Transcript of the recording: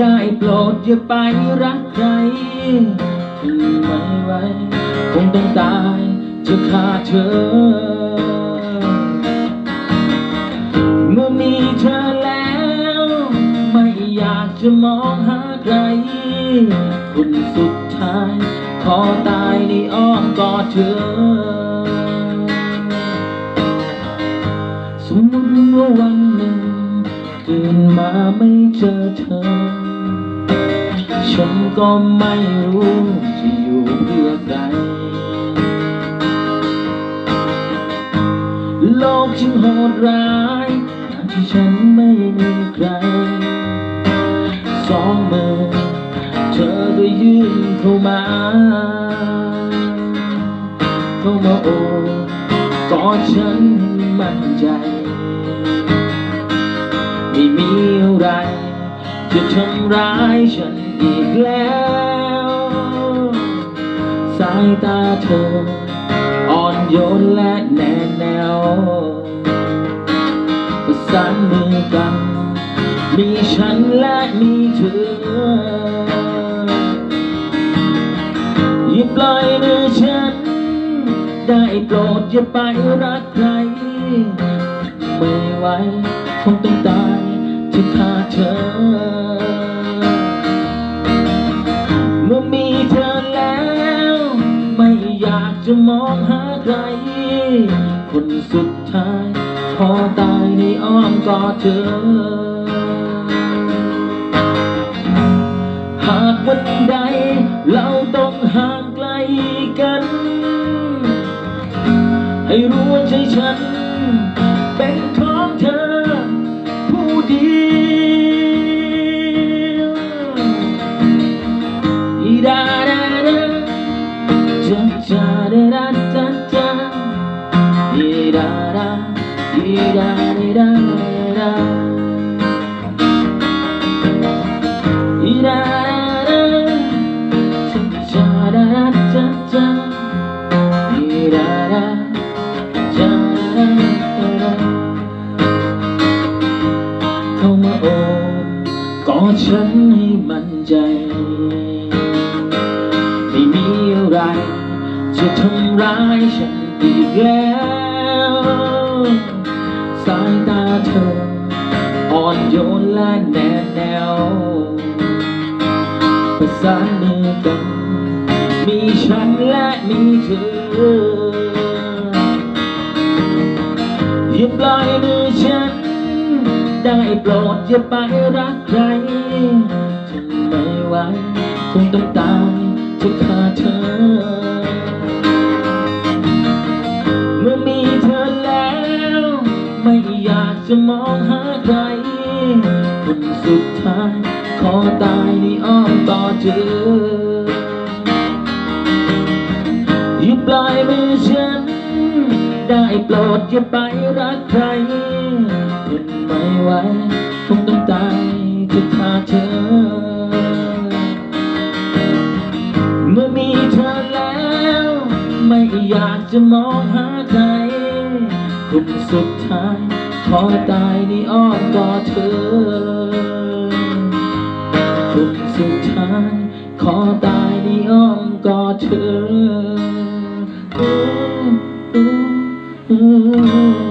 ได้โปรดอย่าไปรักใครทนไม่ไหวคงต้องตายจะขาเธอ เมื่อมีเธอแล้ว ไม่อยากจะมองหาใคร คนสุดท้าย ขอตายในอ้อมกอดเธอ สมมติว่าวันหนึ่งตื่นมาไม่เจอเธอ ฉันก็ไม่รู้จะอยู่เพื่อใครโลกฉันโหดร้ายการที่ฉันไม่มีใคร สองมือเธอก็ยื่นเข้ามา เข้ามาโอบกอดฉันมั่นใจ ไม่มีอะไร จะทำร้ายฉันอีกแล้ว สายตาเธอ อ่อนโยนและแน่แนวประสานมือกัน มีฉันและมีเธออย่าปล่อยมือฉัน ได้โปรดอย่าไปรักใคร ไม่ไหวคงต้องตายจะขาดเธอ ใคร คนสุดท้าย ขอตายในอ้อมกอดเธอ หากวันใด เราต้องห่างไกลกัน ให้รู้ว่าใจฉันเป็น ดาดาอีดาดาดาอีดาดาจ้าจ้าดาจ้าจ้าอีดาดาเข้ามาโอบกอดฉันให้มั่นใจ ไม่มีอะไรจะทำร้ายฉันอีกแล้ว สายตาเธอ อ่อนโยนและแน่แนว ประสานมือกัน มีฉันและมีเธอ อย่าปล่อยมือฉัน ได้โปรดอย่าไปรักใครฉันไม่ไหวคงต้องตายจะขาดเธอ มองหาใคร คนสุดท้าย ขอตายในอ้อมกอเธออย่าปล่อยมือฉัน ได้โปรดอย่าไปรักใครทนไม่ไหวคงต้องตายจะขาเธอ เมื่อมีเธอแล้ว ไม่อยากจะมองหาใครคนสุดท้าย ขอตายในอ้อมกอดเธอคนสุดท้ายขอตายในอ้อมกอดเธอ